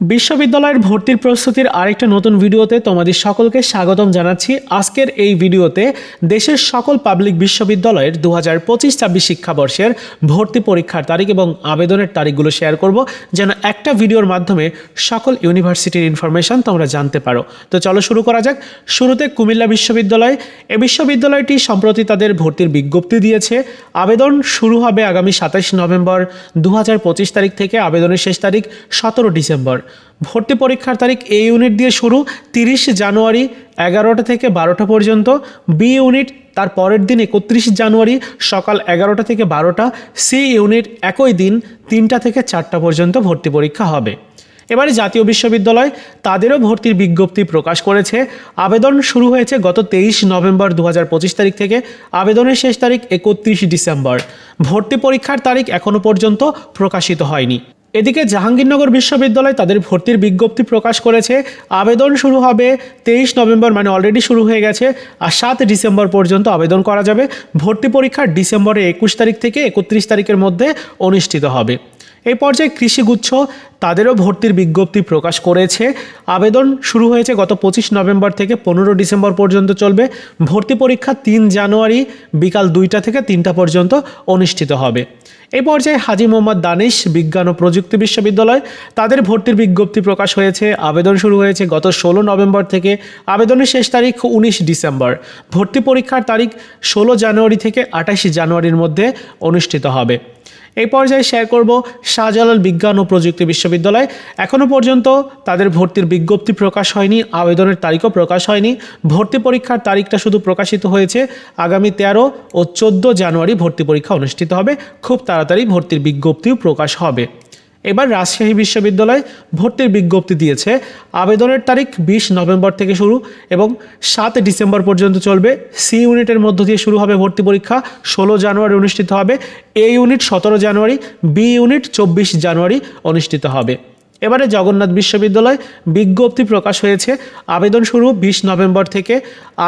বিশ্ববিদ্যালয়ের ভর্তির প্রস্তুতির আরেকটা নতুন ভিডিওতে তোমাদের সকলকে স্বাগতম জানাচ্ছি। আজকের এই ভিডিওতে দেশের সকল পাবলিক বিশ্ববিদ্যালয়ের দু হাজার পঁচিশ ছাব্বিশ শিক্ষাবর্ষের ভর্তি পরীক্ষার তারিখ এবং আবেদনের তারিখগুলো শেয়ার করব, যেন একটা ভিডিওর মাধ্যমে সকল ইউনিভার্সিটির ইনফরমেশন তোমরা জানতে পারো। তো চলো শুরু করা যাক। শুরুতে কুমিল্লা বিশ্ববিদ্যালয়। এ বিশ্ববিদ্যালয়টি সম্প্রতি তাদের ভর্তির বিজ্ঞপ্তি দিয়েছে। আবেদন শুরু হবে আগামী সাতাশ নভেম্বর দু হাজার পঁচিশ তারিখ থেকে। আবেদনের শেষ তারিখ সতেরো ডিসেম্বর। ভর্তি পরীক্ষার তারিখ এ ইউনিট দিয়ে শুরু, তিরিশ জানুয়ারি এগারোটা থেকে বারোটা পর্যন্ত, বি ইউনিট তার পরের দিন একত্রিশ জানুয়ারি সকাল এগারোটা থেকে বারোটা, সি ইউনিট একই দিন তিনটা থেকে চারটা পর্যন্ত ভর্তি পরীক্ষা হবে। এবারে জাতীয় বিশ্ববিদ্যালয় তাদেরও ভর্তির বিজ্ঞপ্তি প্রকাশ করেছে। আবেদন শুরু হয়েছে গত তেইশ নভেম্বর দু তারিখ থেকে। আবেদনের শেষ তারিখ একত্রিশ ডিসেম্বর। ভর্তি পরীক্ষার তারিখ এখনও পর্যন্ত প্রকাশিত হয়নি। এদিকে জাহাঙ্গীরনগর বিশ্ববিদ্যালয় তাদের ভর্তির বিজ্ঞপ্তি প্রকাশ করেছে। আবেদন শুরু হবে তেইশ নভেম্বর মানে অলরেডি শুরু হয়ে গেছে, আর সাত ডিসেম্বর পর্যন্ত আবেদন করা যাবে। ভর্তি পরীক্ষা ডিসেম্বরের একুশ তারিখ থেকে একত্রিশ তারিখের মধ্যে অনুষ্ঠিত হবে। এই পর্যায়ে কৃষিগুচ্ছ তাদেরও ভর্তির বিজ্ঞপ্তি প্রকাশ করেছে। আবেদন শুরু হয়েছে গত পঁচিশ নভেম্বর থেকে পনেরো ডিসেম্বর পর্যন্ত চলবে। ভর্তি পরীক্ষা তিন জানুয়ারি বিকাল দুইটা থেকে তিনটা পর্যন্ত অনুষ্ঠিত হবে। এই পর্যায়ে হাজি মোহাম্মদ দানিশ, বিজ্ঞান ও প্রযুক্তি বিশ্ববিদ্যালয়, তাদের ভর্তির বিজ্ঞপ্তি প্রকাশ হয়েছে। আবেদন শুরু হয়েছে গত ষোলো নভেম্বর থেকে। আবেদনের শেষ তারিখ উনিশ ডিসেম্বর। ভর্তি পরীক্ষার তারিখ ষোলো জানুয়ারি থেকে আঠাশে জানুয়ারির মধ্যে অনুষ্ঠিত হবে। এই পর্যায়ে শেয়ার করব শাহজালাল বিজ্ঞান ও প্রযুক্তি বিশ্ববিদ্যালয় এখনও পর্যন্ত তাদের ভর্তির বিজ্ঞপ্তি প্রকাশ হয়নি, আবেদনের তারিখও প্রকাশ হয়নি। ভর্তি পরীক্ষার তারিখটা শুধু প্রকাশিত হয়েছে আগামী তেরো ও চোদ্দ জানুয়ারি ভর্তি পরীক্ষা অনুষ্ঠিত হবে। খুব তাড়াতাড়ি ভর্তির বিজ্ঞপ্তিও প্রকাশ হবে। এবার রাজশাহী বিশ্ববিদ্যালয় ভর্তির বিজ্ঞপ্তি দিয়েছে। আবেদনের তারিখ বিশ নভেম্বর থেকে শুরু এবং সাত ডিসেম্বর পর্যন্ত চলবে। সি ইউনিটের মধ্য দিয়ে শুরু হবে ভর্তি পরীক্ষা। ষোলো জানুয়ারি অনুষ্ঠিত হবে। এ ইউনিট সতেরো জানুয়ারি, বি ইউনিট চব্বিশ জানুয়ারি অনুষ্ঠিত হবে। এবারে জগন্নাথ বিশ্ববিদ্যালয় বিজ্ঞপ্তি প্রকাশ হয়েছে। আবেদন শুরু বিশ নভেম্বর থেকে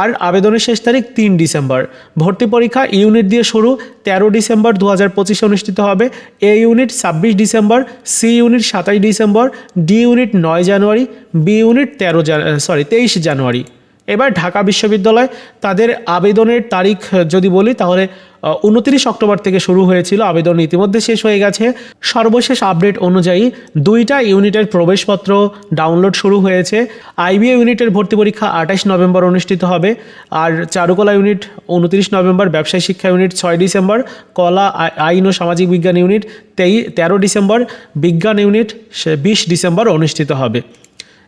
আর আবেদনের শেষ তারিখ তিন ডিসেম্বর। ভর্তি পরীক্ষা ইউনিট দিয়ে শুরু তেরো ডিসেম্বর দু হাজার পঁচিশে অনুষ্ঠিত হবে। এ ইউনিট ছাব্বিশ ডিসেম্বর, সি ইউনিট সাতাশ ডিসেম্বর, ডি ইউনিট নয় জানুয়ারি, বি ইউনিট তেরো সরি তেইশ জানুয়ারি। এবার ঢাকা বিশ্ববিদ্যালয় তাদের আবেদনের তারিখ যদি বলি তাহলে উনত্রিশ অক্টোবর থেকে শুরু হয়েছিল আবেদন, ইতিমধ্যে শেষ হয়ে গেছে। সর্বশেষ আপডেট অনুযায়ী দুইটা ইউনিটের প্রবেশপত্র ডাউনলোড শুরু হয়েছে। আইবিএ ইউনিটের ভর্তি পরীক্ষা আঠাশ নভেম্বর অনুষ্ঠিত হবে। আর চারুকলা ইউনিট উনত্রিশ নভেম্বর, ব্যবসায় শিক্ষা ইউনিট ছয় ডিসেম্বর, কলা আই- আইন ও সামাজিক বিজ্ঞান ইউনিট তেই, তেরো ডিসেম্বর, বিজ্ঞান ইউনিট বিশ ডিসেম্বর অনুষ্ঠিত হবে।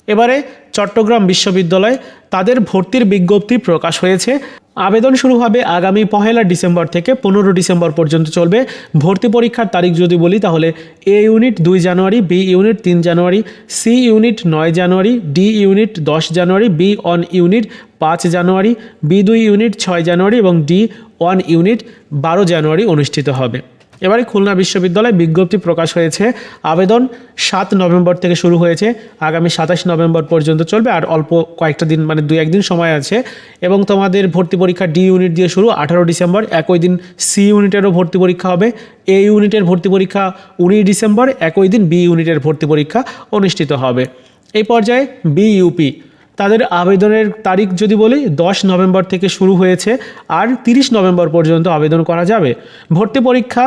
এবারে চট্টগ্রাম বিশ্ববিদ্যালয়, তাদের ভর্তির বিজ্ঞপ্তি প্রকাশ হয়েছে। আবেদন শুরু হবে আগামী পহেলা ডিসেম্বর থেকে পনেরো ডিসেম্বর পর্যন্ত চলবে। ভর্তি পরীক্ষার তারিখ যদি বলি তাহলে এ ইউনিট দুই জানুয়ারি, বি ইউনিট তিন জানুয়ারি, সি ইউনিট নয় জানুয়ারি, ডি ইউনিট দশ জানুয়ারি, বি অন ইউনিট পাঁচ জানুয়ারি, বি দুই ইউনিট ছয় জানুয়ারি এবং ডি ওয়ান ইউনিট বারো জানুয়ারি অনুষ্ঠিত হবে। এবারে খুলনা বিশ্ববিদ্যালয়ে বিজ্ঞপ্তি প্রকাশ হয়েছে। আবেদন সাত নভেম্বর থেকে শুরু হয়েছে। আগামী সাতাশ নভেম্বর পর্যন্ত চলবে আর অল্প কয়েকটা দিন মানে দুই, একদিন সময় আছে। এবং তোমাদের ভর্তি পরীক্ষা ডি ইউনিট দিয়ে শুরু আঠারো ডিসেম্বর, একই দিন সি ইউনিটেরও ভর্তি পরীক্ষা হবে। এ ইউনিটের ভর্তি পরীক্ষা উনিশ ডিসেম্বর, একই দিন বি ইউনিটের ভর্তি পরীক্ষা অনুষ্ঠিত হবে। এই পর্যায়ে বিইউপি তাদের আবেদনের তারিখ যদি বলি, দশ নভেম্বর থেকে শুরু হয়েছে আর তিরিশ নভেম্বর পর্যন্ত আবেদন করা যাবে। ভর্তি পরীক্ষা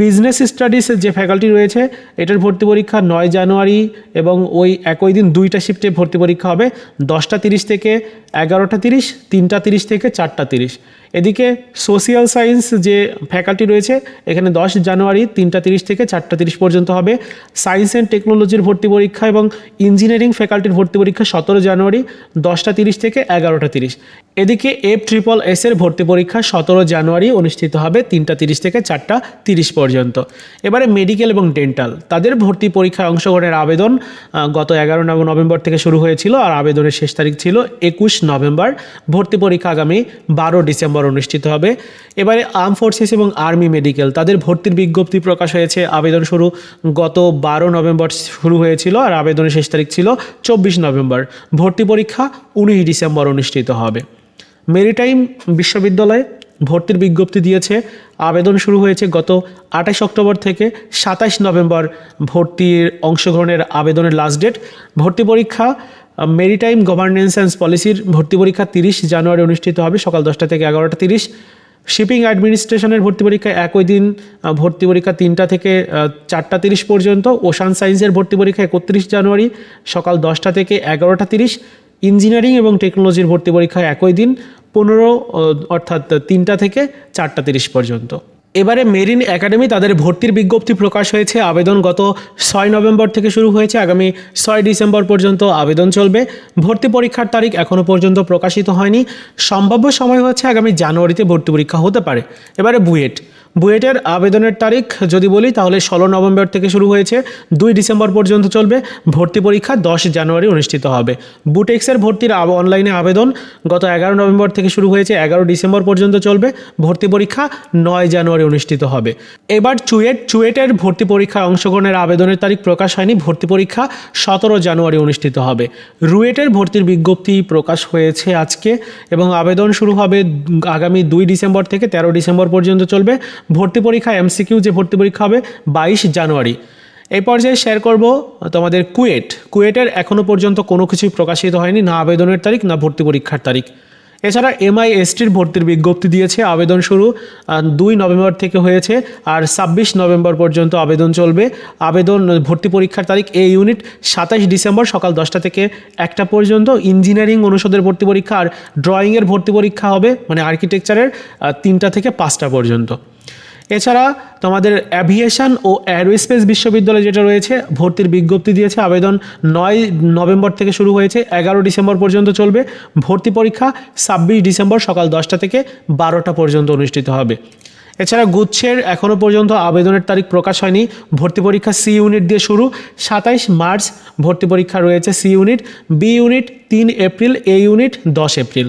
বিজনেস স্টাডিজের যে ফ্যাকাল্টি রয়েছে, এটার ভর্তি পরীক্ষা নয় জানুয়ারি এবং ওই একই দিন দুইটা শিফটে ভর্তি পরীক্ষা হবে, দশটা তিরিশ থেকে এগারোটা তিরিশ, তিনটা তিরিশ থেকে চারটা তিরিশ। এদিকে সোশিয়াল সায়েন্স যে ফ্যাকাল্টি রয়েছে, এখানে দশ জানুয়ারি তিনটা তিরিশ থেকে চারটা তিরিশ পর্যন্ত হবে। সায়েন্স অ্যান্ড টেকনোলজির ভর্তি পরীক্ষা এবং ইঞ্জিনিয়ারিং ফ্যাকাল্টির ভর্তি পরীক্ষা সতেরো জানুয়ারি দশটা তিরিশ থেকে এগারোটা তিরিশ। এদিকে এফ ট্রিপল এস এর ভর্তি পরীক্ষা সতেরো জানুয়ারি অনুষ্ঠিত হবে তিনটা তিরিশ থেকে চারটা তিরিশ পর্যন্ত। এবারে মেডিকেল এবং ডেন্টাল তাদের ভর্তি পরীক্ষায় অংশগ্রহণের আবেদন গত এগারো নভেম্বর থেকে শুরু হয়েছিল আর আবেদনের শেষ তারিখ ছিল একুশ নভেম্বর। ভর্তি পরীক্ষা আগামী বারো ডিসেম্বর অনুষ্ঠিত হবে। এবারে আর্ম ফোর্সেস এবং আর্মি মেডিকেল তাদের ভর্তির বিজ্ঞপ্তি প্রকাশ হয়েছে। আবেদন শুরু গত বারো নভেম্বর শুরু হয়েছিল আর আবেদনের শেষ তারিখ ছিল চব্বিশ নভেম্বর। ভর্তি পরীক্ষা উনিশ ডিসেম্বর অনুষ্ঠিত হবে। মেরিটাইম বিশ্ববিদ্যালয়ে ভর্তির বিজ্ঞপ্তি দিয়েছে। আবেদন শুরু হয়েছে গত আঠাশ অক্টোবর থেকে সাতাশ নভেম্বর ভর্তির অংশগ্রহণের আবেদনের লাস্ট ডেট ভর্তি পরীক্ষা মেরিটাইম গভর্নেন্স অ্যান্ড পলিসির ভর্তি পরীক্ষা তিরিশ জানুয়ারি অনুষ্ঠিত হবে, সকাল দশটা থেকে এগারোটা তিরিশ। শিপিং অ্যাডমিনিস্ট্রেশনের ভর্তি পরীক্ষা একই দিন ভর্তি পরীক্ষা তিনটা থেকে চারটা তিরিশ পর্যন্ত। ওশান সায়েন্সের ভর্তি পরীক্ষা একত্রিশ জানুয়ারি, সকাল দশটা থেকে এগারোটা তিরিশ। ইঞ্জিনিয়ারিং এবং টেকনোলজির ভর্তি পরীক্ষা একই দিন, পনেরো অর্থাৎ তিনটা থেকে চারটা তিরিশ পর্যন্ত। এবারে মেরিন একাডেমি তাদের ভর্তির বিজ্ঞপ্তি প্রকাশ হয়েছে। আবেদন গত ছয় নভেম্বর থেকে শুরু হয়েছে। আগামী ছয় ডিসেম্বর পর্যন্ত আবেদন চলবে। ভর্তি পরীক্ষার তারিখ এখনও পর্যন্ত প্রকাশিত হয়নি। সম্ভাব্য সময় হচ্ছে আগামী জানুয়ারিতে ভর্তি পরীক্ষা হতে পারে। এবারে বুয়েট। বুয়েটের আবেদনের তারিখ যদি বলি, তাহলে ষোলো নভেম্বর থেকে শুরু হয়েছে। দুই ডিসেম্বর পর্যন্ত চলবে। ভর্তি পরীক্ষা দশ জানুয়ারি অনুষ্ঠিত হবে। বুটেক্সের ভর্তির অনলাইনে আবেদন গত এগারো নভেম্বর থেকে শুরু হয়েছে। এগারো ডিসেম্বর পর্যন্ত চলবে। ভর্তি পরীক্ষা নয় জানুয়ারি অনুষ্ঠিত হবে। এবার চুয়েট চুয়েটের ভর্তি পরীক্ষায় অংশগ্রহণের আবেদনের তারিখ প্রকাশ হয়নি। ভর্তি পরীক্ষা সতেরো জানুয়ারি অনুষ্ঠিত হবে। রুয়েটের ভর্তির বিজ্ঞপ্তি প্রকাশ হয়েছে আজকে এবং আবেদন শুরু হবে আগামী দুই ডিসেম্বর থেকে তেরো ডিসেম্বর পর্যন্ত চলবে। ভর্তি পরীক্ষা এমসিকিউ যে ভর্তি পরীক্ষা হবে বাইশ জানুয়ারি। এই পর্যায়ে শেয়ার করব তোমাদের কুয়েট কুয়েটের এখনও পর্যন্ত কোনো কিছুই প্রকাশিত হয়নি, না আবেদনের তারিখ, না ভর্তি পরীক্ষার তারিখ। এছাড়া এমআইএসটির ভর্তির বিজ্ঞপ্তি দিয়েছে, আবেদন শুরু দুই নভেম্বর থেকে হয়েছে আর ছাব্বিশ নভেম্বর পর্যন্ত আবেদন চলবে। আবেদন, ভর্তি পরীক্ষার তারিখ এ ইউনিট সাতাশ ডিসেম্বর সকাল দশটা থেকে একটা পর্যন্ত। ইঞ্জিনিয়ারিং অনুষদের ভর্তি পরীক্ষা আর ড্রয়িংয়ের ভর্তি পরীক্ষা হবে মানে আর্কিটেকচারের তিনটা থেকে পাঁচটা পর্যন্ত। এছাড়া তোমাদের অ্যাভিয়েশন ও অ্যারোস্পেস বিশ্ববিদ্যালয় যেটা রয়েছে, ভর্তির বিজ্ঞপ্তি দিয়েছে, আবেদন নয় নভেম্বর থেকে শুরু হয়েছে, এগারো ডিসেম্বর পর্যন্ত চলবে, ভর্তি পরীক্ষা ছাব্বিশ ডিসেম্বর সকাল দশটা থেকে বারোটা পর্যন্ত অনুষ্ঠিত হবে। এছাড়া গুচ্ছের এখনও পর্যন্ত আবেদনের তারিখ প্রকাশ হয়নি, ভর্তি পরীক্ষা সি ইউনিট দিয়ে শুরু, সাতাইশ মার্চ ভর্তি পরীক্ষা রয়েছে সি ইউনিট, বি ইউনিট তিন এপ্রিল, এ ইউনিট দশ এপ্রিল।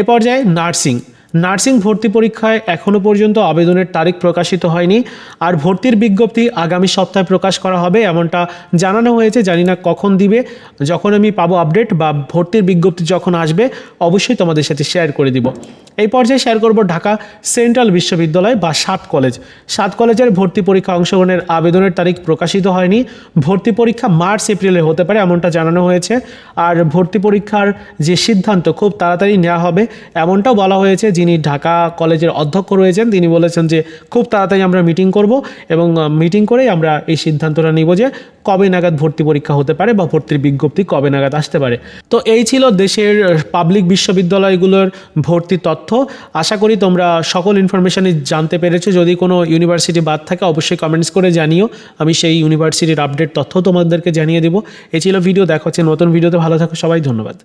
এ পর্যায়ে নার্সিং। নার্সিং ভর্তি পরীক্ষায় এখনও পর্যন্ত আবেদনের তারিখ প্রকাশিত হয়নি। আর ভর্তির বিজ্ঞপ্তি আগামী সপ্তাহে প্রকাশ করা হবে, এমনটা জানানো হয়েছে, জানি না কখন দিবে। যখন আমি পাবো আপডেট বা ভর্তির বিজ্ঞপ্তি যখন আসবে, অবশ্যই তোমাদের সাথে শেয়ার করে দিব। এই পর্যায়ে শেয়ার করব ঢাকা সেন্ট্রাল বিশ্ববিদ্যালয় বা সাত কলেজ। সাত কলেজের ভর্তি পরীক্ষা অংশগ্রহণের আবেদনের তারিখ প্রকাশিত হয়নি। ভর্তি পরীক্ষা মার্চ, এপ্রিলে হতে পারে, এমনটা জানানো হয়েছে। আর ভর্তি পরীক্ষার যে সিদ্ধান্ত, খুব তাড়াতাড়ি নেওয়া হবে, এমনটাও বলা হয়েছে যিনি ঢাকা কলেজের অধ্যক্ষ রয়েছেন, তিনি বলেছেন যে খুব তাড়াতাড়ি আমরা মিটিং করব এবং মিটিং করেই আমরা এই সিদ্ধান্তটা নিব যে কবে নাগাদ ভর্তি পরীক্ষা হতে পারে বা ভর্তির বিজ্ঞপ্তি কবে নাগাদ আসতে পারে। তো এই ছিল দেশের পাবলিক বিশ্ববিদ্যালয়গুলোর ভর্তি তথ্য। আশা করি তোমরা সকল ইনফরমেশনই জানতে পেরেছ। যদি কোনো ইউনিভার্সিটি বাদ থাকে, অবশ্যই কমেন্টস করে জানিও। আমি সেই ইউনিভার্সিটির আপডেট তথ্য তোমাদেরকে জানিয়ে দেবো। এই ছিল ভিডিও দেখা হচ্ছে নতুন ভিডিওতে ভালো থাকো সবাই। ধন্যবাদ।